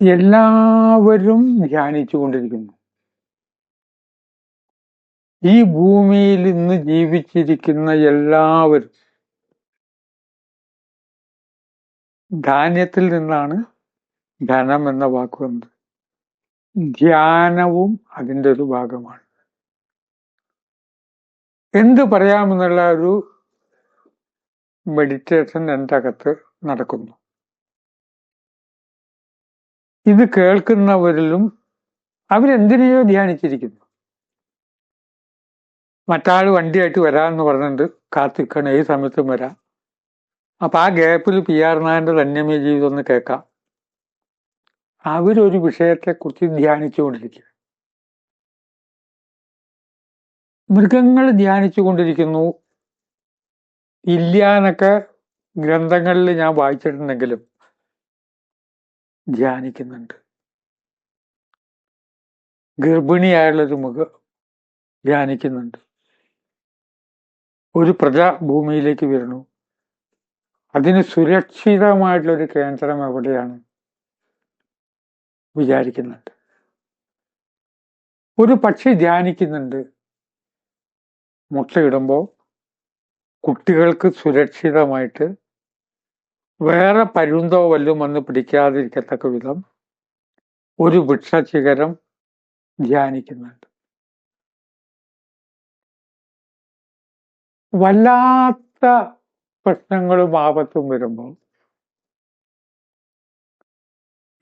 എല്ലാവരും ധ്യാനിച്ചു കൊണ്ടിരിക്കുന്നു ഈ ഭൂമിയിൽ ഇന്ന് ജീവിച്ചിരിക്കുന്ന എല്ലാവരും ധാന്യത്തിൽ നിന്നാണ് ധനം എന്ന വാക്ക് വന്നത്. ധ്യാനവും അതിന്റെ ഒരു ഭാഗമാണ്. എന്ത് പറയാമെന്നുള്ള ഒരു മെഡിറ്റേഷൻ എന്റെ അകത്ത് നടക്കുന്നു. ഇത് കേൾക്കുന്നവരിലും അവരെന്തിനെയോ ധ്യാനിച്ചിരിക്കുന്നു. മറ്റാൾ വണ്ടിയായിട്ട് വരാമെന്ന് പറഞ്ഞിട്ടുണ്ട് കാത്തിക്കണം. ഏത് സമയത്തും വരാം. അപ്പൊ ആ ഗ്യാപ്പിൽ പി ആർ നായന്റെ ധന്യമേ ജീവിതം ഒന്ന് കേൾക്കാം. അവരൊരു വിഷയത്തെക്കുറിച്ച് ധ്യാനിച്ചുകൊണ്ടിരിക്കുക. മൃഗങ്ങൾ ധ്യാനിച്ചു കൊണ്ടിരിക്കുന്നു ഇല്ല എന്നൊക്കെ ഗ്രന്ഥങ്ങളിൽ ഞാൻ വായിച്ചിട്ടുണ്ടെങ്കിലും ധ്യാനിക്കുന്നുണ്ട്. ഗർഭിണിയായുള്ളൊരു മുഖ ധ്യാനിക്കുന്നുണ്ട്. ഒരു പ്രജ ഭൂമിയിലേക്ക് വരുന്നു അതിന് സുരക്ഷിതമായിട്ടുള്ളൊരു കേന്ദ്രം എവിടെയാണ്? വിചാരിക്കുന്നുണ്ട്. ഒരു പക്ഷി ധ്യാനിക്കുന്നുണ്ട്. മുട്ടയിടുമ്പോൾ കുട്ടികൾക്ക് സുരക്ഷിതമായിട്ട് വേറെ പരുന്തോ വല്ലും വന്ന് പിടിക്കാതിരിക്കത്തക്ക വിധം ഒരു വൃക്ഷശിഖരം ധ്യാനിക്കുന്നുണ്ട്. വല്ലാത്ത പ്രശ്നങ്ങളും ആപത്തും വരുമ്പോൾ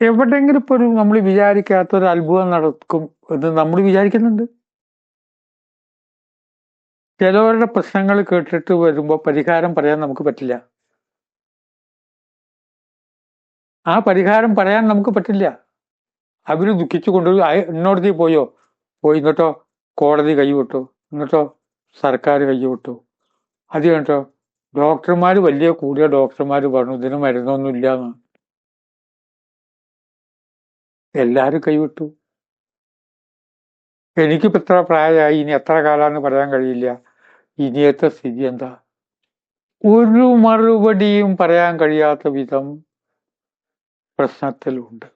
എവിടെങ്കിലും ഇപ്പോൾ ഒരു നമ്മൾ വിചാരിക്കാത്ത ഒരു അത്ഭുതം നടക്കും എന്ന് നമ്മൾ വിചാരിക്കുന്നുണ്ട്. ചിലവരുടെ പ്രശ്നങ്ങൾ കേട്ടിട്ട് വരുമ്പോൾ പരിഹാരം പറയാൻ നമുക്ക് പറ്റില്ല. ആ പരിഹാരം പറയാൻ നമുക്ക് പറ്റില്ല. അവർ ദുഃഖിച്ചു കൊണ്ടുപോയി ഇന്നോടതി പോയോ? പോയി എന്നിട്ടോ കോടതി കൈവിട്ടു എന്നിട്ടോ സർക്കാർ കൈവിട്ടു അത് കഴിഞ്ഞിട്ടോ ഡോക്ടർമാർ വലിയ കൂടിയ ഡോക്ടർമാർ പറഞ്ഞു ഇതിന് മരുന്നൊന്നുമില്ല എന്ന് എല്ലാവരും കൈവിട്ടു എനിക്കിപ്പോ ഇത്ര പ്രായമായി ഇനി എത്ര കാലാന്ന് പറയാൻ കഴിയില്ല. ഇനിയത്തെ സ്ഥിതി എന്താ? ഒരു മറുപടിയും പറയാൻ കഴിയാത്ത വിധം പ്രശ്നത്തിലുണ്ട്.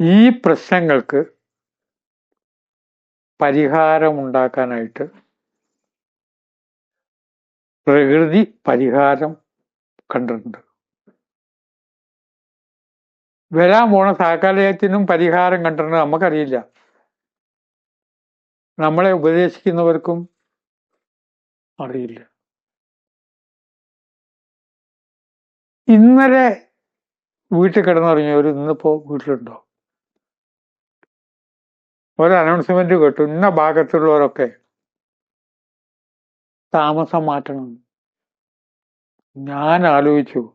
ഈ പ്രശ്നങ്ങൾക്ക് പരിഹാരമുണ്ടാക്കാനായിട്ട് പ്രകൃതി പരിഹാരം കണ്ടിട്ടുണ്ട്. വരാൻ പോണ സാക്കാലയത്തിനും പരിഹാരം കണ്ടിട്ടുണ്ട്. നമുക്കറിയില്ല. നമ്മളെ ഉപദേശിക്കുന്നവർക്കും അറിയില്ല. ഇന്നലെ വീട്ടിൽ കിടന്നുറങ്ങിയവർ ഇന്നിപ്പോ വീട്ടിലുണ്ടോ? ഒരു അനൗൺസ്മെന്റ് കേട്ടു. ഇന്ന ഭാഗത്തുള്ളവരൊക്കെ താമസം മാറ്റണം. ഞാൻ ആലോചിച്ചു.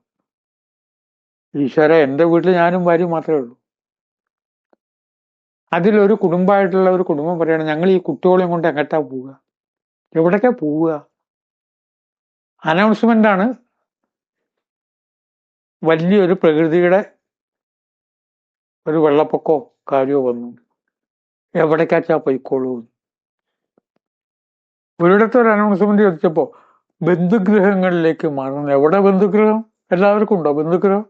ഈശ്വര എന്റെ വീട്ടിൽ ഞാനും വരും മാത്രമേ ഉള്ളൂ. അതിലൊരു കുടുംബമായിട്ടുള്ള ഒരു കുടുംബം പറയണം ഞങ്ങൾ ഈ കുട്ടികളെയും കൊണ്ട് എങ്ങട്ടാ പോവുക? എവിടേക്കാ പോവുക? അനൗൺസ്മെന്റ് ആണ് വലിയൊരു പ്രകൃതിയുടെ ഒരു വെള്ളപ്പൊക്കോ കാര്യമോ വന്നു. എവിടേക്കാച്ചാ പൊയ്ക്കോളൂ? ഒരിടത്ത് ഒരു അനൗൺസ്മെന്റ് ചോദിച്ചപ്പോ ബന്ധുഗൃഹങ്ങളിലേക്ക് മാറുന്നു. എവിടെ ബന്ധുഗൃഹം എല്ലാവർക്കും ഉണ്ടോ ബന്ധുഗൃഹം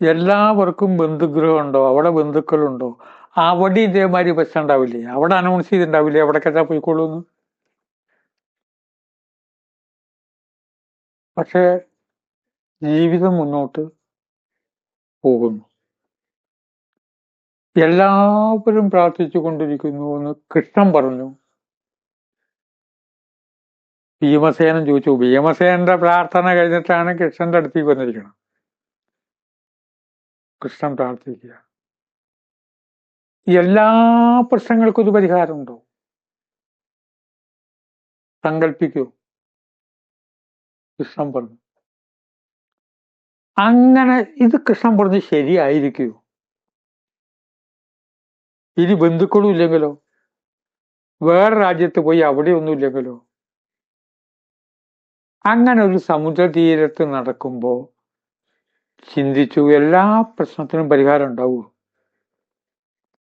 എല്ലാവർക്കും ബന്ധുഗൃഹം ഉണ്ടോ? അവിടെ ബന്ധുക്കളുണ്ടോ? അവിടെ ഇതേമാതിരി പ്രശ്നം ഉണ്ടാവില്ലേ? അവിടെ അനൗൺസ് ചെയ്തിട്ടുണ്ടാവില്ലേ? എവിടേക്കാച്ചാ പോയിക്കോളൂ എന്ന് പക്ഷേ ജീവിതം മുന്നോട്ട് പോകുന്നു. എല്ലാവരും പ്രാർത്ഥിച്ചു കൊണ്ടിരിക്കുന്നു എന്ന് കൃഷ്ണൻ പറഞ്ഞു. ഭീമസേനൻ ചോദിച്ചു ഭീമസേനന്റെ പ്രാർത്ഥന കഴിഞ്ഞിട്ടാണ് കൃഷ്ണന്റെ അടുത്തേക്ക് വന്നിരിക്കുന്നത്? കൃഷ്ണൻ പ്രാർത്ഥിക്കുക. എല്ലാ പ്രശ്നങ്ങൾക്കും ഒരു പരിഹാരമുണ്ടോ? സങ്കല്പിക്കൂ കൃഷ്ണൻ പറഞ്ഞു. അങ്ങനെ ഇത് കൃഷ്ണൻ പറഞ്ഞ് ശരിയായിരിക്കൂ. ഇനി ബന്ധുക്കളും ഇല്ലെങ്കിലോ? വേറെ രാജ്യത്ത് പോയി അവിടെ ഒന്നുമില്ലെങ്കിലോ അങ്ങനെ ഒരു സമുദ്രതീരത്ത് നടക്കുമ്പോൾ ചിന്തിച്ചു എല്ലാ പ്രശ്നത്തിനും പരിഹാരം ഉണ്ടാവൂ.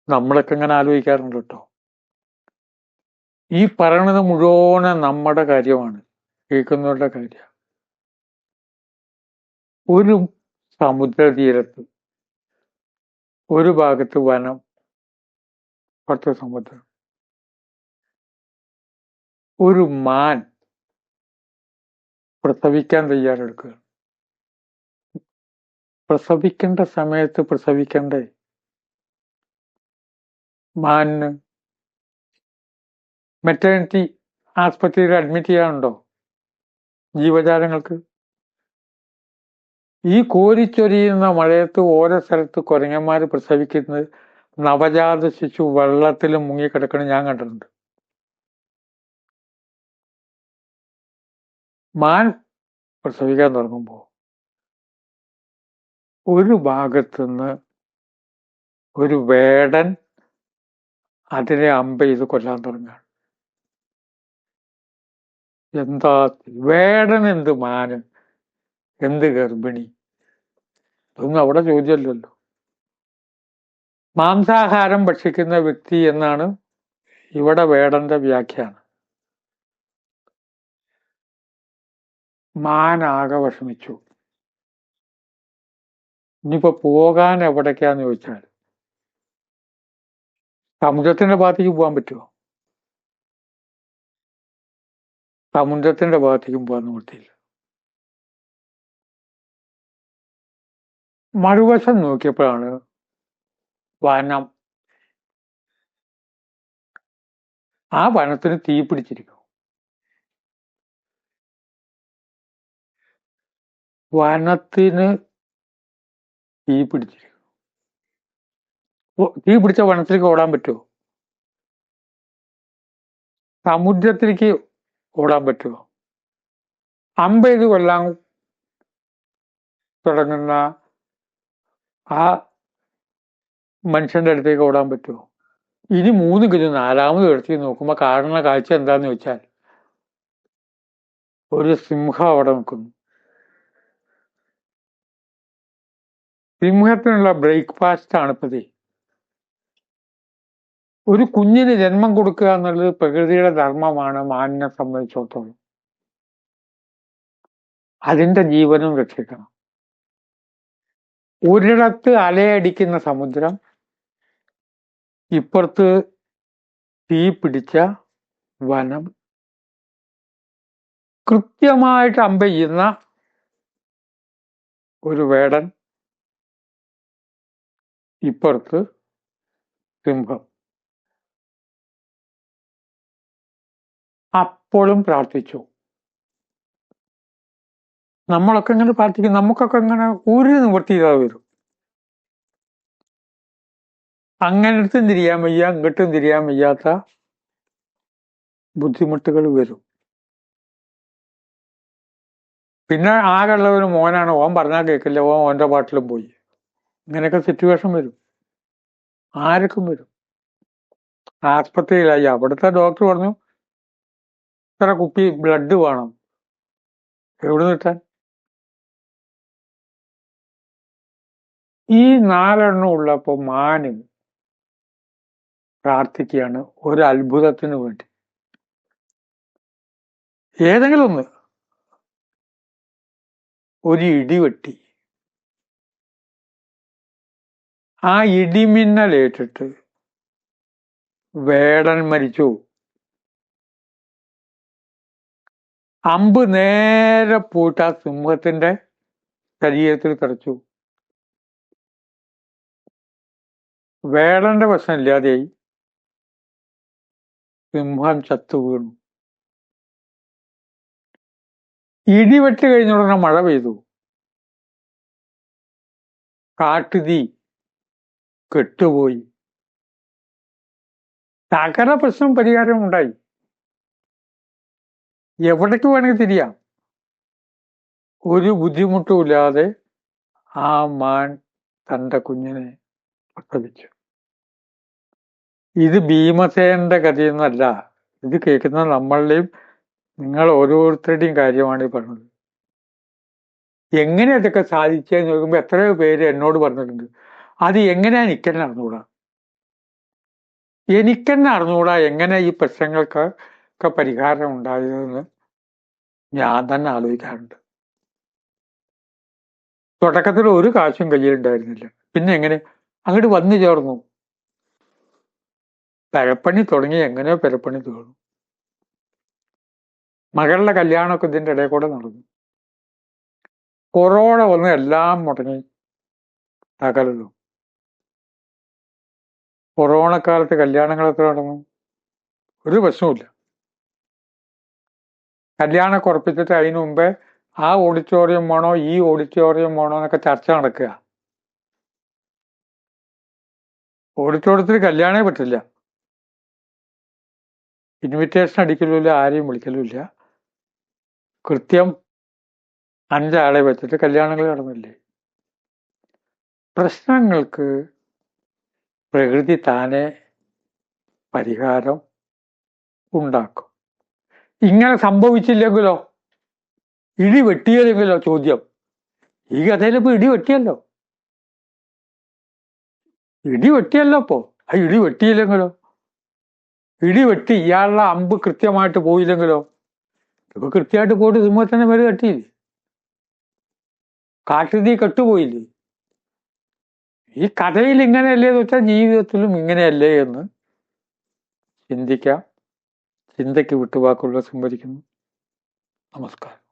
നമ്മളൊക്കെ ഇങ്ങനെ ആലോചിക്കാറുണ്ട് കേട്ടോ. ഈ പറയണത് മുഴുവൻ നമ്മുടെ കാര്യമാണ് കേൾക്കുന്നവരുടെ കാര്യം ഒരു സമുദ്രതീരത്ത് ഒരു ഭാഗത്ത് വനം പുറത്ത് സമുദ്രം. ഒരു മാൻ പ്രസവിക്കാൻ തയ്യാറെടുക്കുക. പ്രസവിക്കേണ്ട സമയത്ത് പ്രസവിക്കണ്ടേ? മാനിന് മെറ്റേണിറ്റി ആസ്പത്രിയിൽ അഡ്മിറ്റ് ചെയ്യാനുണ്ടോ? ജീവജാലങ്ങൾക്ക്? ഈ കോരിച്ചൊരിയുന്ന മഴയത്ത് ഓരോ സ്ഥലത്ത് കുരങ്ങന്മാർ പ്രസവിക്കുന്നത് നവജാത ശിശു വെള്ളത്തിൽ മുങ്ങിക്കിടക്കണം ഞാൻ കണ്ടിട്ടുണ്ട്. മാൻ പ്രസവിക്കാൻ തുടങ്ങുമ്പോൾ ഒരു ഭാഗത്തു നിന്ന് ഒരു വേടൻ അതിനെ അമ്പ ചെയ്ത് കൊല്ലാൻ തുടങ്ങുകയാണ്. എന്താ വേടൻ എന്ത് മാന്? എന്ത് ഗർഭിണി? ഇതൊന്നും അവിടെ ചോദ്യമല്ലല്ലോ മാംസാഹാരം ഭക്ഷിക്കുന്ന വ്യക്തി എന്നാണ് ഇവിടെ വേടന്റെ വ്യാഖ്യാനം. മാനാകെ വിഷമിച്ചു. ഇനിയിപ്പോ പോകാൻ എവിടേക്കാന്ന് ചോദിച്ചാൽ സമുദ്രത്തിന്റെ ഭാഗത്തേക്ക് പോകാൻ പറ്റുമോ? സമുദ്രത്തിന്റെ ഭാഗത്തേക്കും പോകാൻ നിവൃത്തിയില്ല മറുവശം നോക്കിയപ്പോഴാണ് വനം. ആ വനത്തിന് തീ പിടിച്ചിരിക്കും വനത്തിന് തീ പിടിച്ചിരിക്കും തീ പിടിച്ച വനത്തിലേക്ക് ഓടാൻ പറ്റുമോ? സമുദ്രത്തിലേക്ക് ഓടാൻ പറ്റുമോ? അമ്പത് കൊല്ലാൻ തുടങ്ങുന്ന ആ മനുഷ്യന്റെ അടുത്തേക്ക് ഓടാൻ പറ്റുമോ? ഇനി മൂന്ന് കിലോ നാലാമത് എടുത്ത് നോക്കുമ്പോൾ കാണുന്ന കാഴ്ച എന്താന്ന് വെച്ചാൽ ഒരു സിംഹം അവിടെ നിൽക്കുന്നു. സിംഹത്തിനുള്ള ബ്രേക്ക്ഫാസ്റ്റ് ആണ് ഇപ്പത്. ഒരു കുഞ്ഞിന് ജന്മം കൊടുക്കുക എന്നുള്ളത് പ്രകൃതിയുടെ ധർമ്മമാണ് മാനിനെ സംബന്ധിച്ചിടത്തോളം. അതിന്റെ ജീവനും രക്ഷിക്കണം. ഒരിടത്ത് അലയടിക്കുന്ന സമുദ്രം ഇപ്പുറത്ത് തീ പിടിച്ച വനം കൃത്യമായിട്ട് അമ്പ ചെയ്യുന്ന ഒരു വേടൻ ഇപ്പുറത്ത് സിംഹം. അപ്പോഴും പ്രാർത്ഥിച്ചു. നമ്മളൊക്കെ ഇങ്ങനെ പ്രാർത്ഥിക്കും. നമുക്കൊക്കെ ഇങ്ങനെ ഒരു നിവൃത്തി ചെയ്താൽ വരും. അങ്ങനെ അടുത്തും തിരിയാൻ വയ്യ? ഇങ്ങോട്ടും തിരിയാൻ വയ്യാത്ത ബുദ്ധിമുട്ടുകൾ വരും. പിന്നെ ആകെയുള്ള ഒരു മോനാണ്. ഓൻ പറഞ്ഞാൽ കേൾക്കില്ല ഓൻ ഓന്റെ പാട്ടിലും പോയി. ഇങ്ങനെയൊക്കെ സിറ്റുവേഷൻ വരും. ആർക്കും വരും? ആസ്പത്രിയിലായി. അവിടുത്തെ ഡോക്ടർ പറഞ്ഞു ഇത്ര കുപ്പി ബ്ലഡ് വേണം. എവിടെ കിട്ടാൻ? ഈ നാലെണ്ണം ഉള്ളപ്പോ മാനും പ്രാർത്ഥിക്കുകയാണ് ഒരു അത്ഭുതത്തിന് വേണ്ടി. ഏതെങ്കിലും ഒന്ന് ഒരു ഇടിവെട്ടി ആ ഇടിമിന്നലേറ്റിട്ട് വേടൻ മരിച്ചു. അമ്പ് നേരെ പോയിട്ട് ആ സിംഹത്തിന്റെ ശരീരത്തിൽ തെറച്ചു. വേടന്റെ പ്രശ്നം ഇല്ലാതെയായി സിംഹം ചത്തു വീണു. ഇടിവെട്ട് കഴിഞ്ഞ ഉടനെ മഴ പെയ്തു. കാട്ടുതീ കെട്ടുപോയി. തകര പ്രശ്നം പരിഹാരം ഉണ്ടായി. എവിടേക്ക് വേണമെങ്കിൽ തിരിയാം. ഒരു ബുദ്ധിമുട്ടുമില്ലാതെ ആ മാൻ തന്റെ കുഞ്ഞിനെ പ്രസവിച്ചു. ഇത് ഭീമസേനന്റെ കഥയൊന്നല്ല ഇത് കേൾക്കുന്ന നമ്മളുടെയും നിങ്ങൾ ഓരോരുത്തരുടെയും കാര്യമാണ് ഈ പറഞ്ഞത്. എങ്ങനെ ഇതൊക്കെ സാധിച്ചെന്ന് നോക്കുമ്പോൾ എത്രയോ പേര് എന്നോട് പറഞ്ഞിട്ടുണ്ട്. അത് എങ്ങനെയാ എനിക്കെന്നെ അറിഞ്ഞുകൂടാ എനിക്കെന്നെ അറിഞ്ഞുകൂടാ എങ്ങനെ ഈ പ്രശ്നങ്ങൾക്ക് ഒക്കെ പരിഹാരം ഉണ്ടായതെന്ന് ഞാൻ തന്നെ ആലോചിക്കാറുണ്ട്. തുടക്കത്തിൽ ഒരു കാശും കയ്യിലുണ്ടായിരുന്നില്ല. പിന്നെ എങ്ങനെ? അങ്ങോട്ട് വന്നു ചേർന്നു. പെരപ്പണി തുടങ്ങി എങ്ങനെയോ പെരപ്പണി തീർന്നു. മകളുടെ കല്യാണമൊക്കെ ഇതിന്റെ ഇടയിൽ കൂടെ നടന്നു. കൊറോണ വന്ന് എല്ലാം മുടങ്ങി തകലല്ലോ കൊറോണ കാലത്ത് കല്യാണങ്ങളൊക്കെ നടന്നു? ഒരു പ്രശ്നവുമില്ല. കല്യാണം കുറപ്പിച്ചിട്ട് അതിനു മുമ്പേ ആ ഓഡിറ്റോറിയം വേണോ ഈ ഓഡിറ്റോറിയം വേണോ എന്നൊക്കെ ചർച്ച നടക്കുക. ഓഡിറ്റോറിയത്തിൽ കല്യാണേ പറ്റില്ല. ഇൻവിറ്റേഷൻ അടിക്കലുമില്ല ആരെയും വിളിക്കലുമില്ല. കൃത്യം അഞ്ചാളെ വെച്ചിട്ട് കല്യാണങ്ങൾ നടന്നില്ലേ? പ്രശ്നങ്ങൾക്ക് പ്രകൃതി താനെ പരിഹാരം ഉണ്ടാക്കും. ഇങ്ങനെ സംഭവിച്ചില്ലെങ്കിലോ? ഇടി വെട്ടിയില്ലെങ്കിലോ ചോദ്യം? ഈ കഥയിൽ ഇപ്പൊ ഇടി വെട്ടിയല്ലോ? ഇടി വെട്ടിയല്ലോ ഇപ്പോ. ആ ഇടി വെട്ടിയില്ലെങ്കിലോ? ഇടി വെട്ടി ഇയാളുടെ അമ്പ് കൃത്യമായിട്ട് പോയില്ലെങ്കിലോ? ഇപ്പൊ കൃത്യമായിട്ട് പോയിട്ട് സിംഹത്തിനെ വരെ കെട്ടിയില്ലേ? കാട്ടുതീ കെട്ടുപോയില്ലേ? ഈ കഥയിൽ ഇങ്ങനെയല്ലേ എന്ന് വെച്ചാൽ ജീവിതത്തിലും ഇങ്ങനെയല്ലേ എന്ന് ചിന്തിക്കാം. ചിന്തയ്ക്ക് വിട്ടുവാക്കുള്ള സംവദിക്കുന്നു. നമസ്കാരം.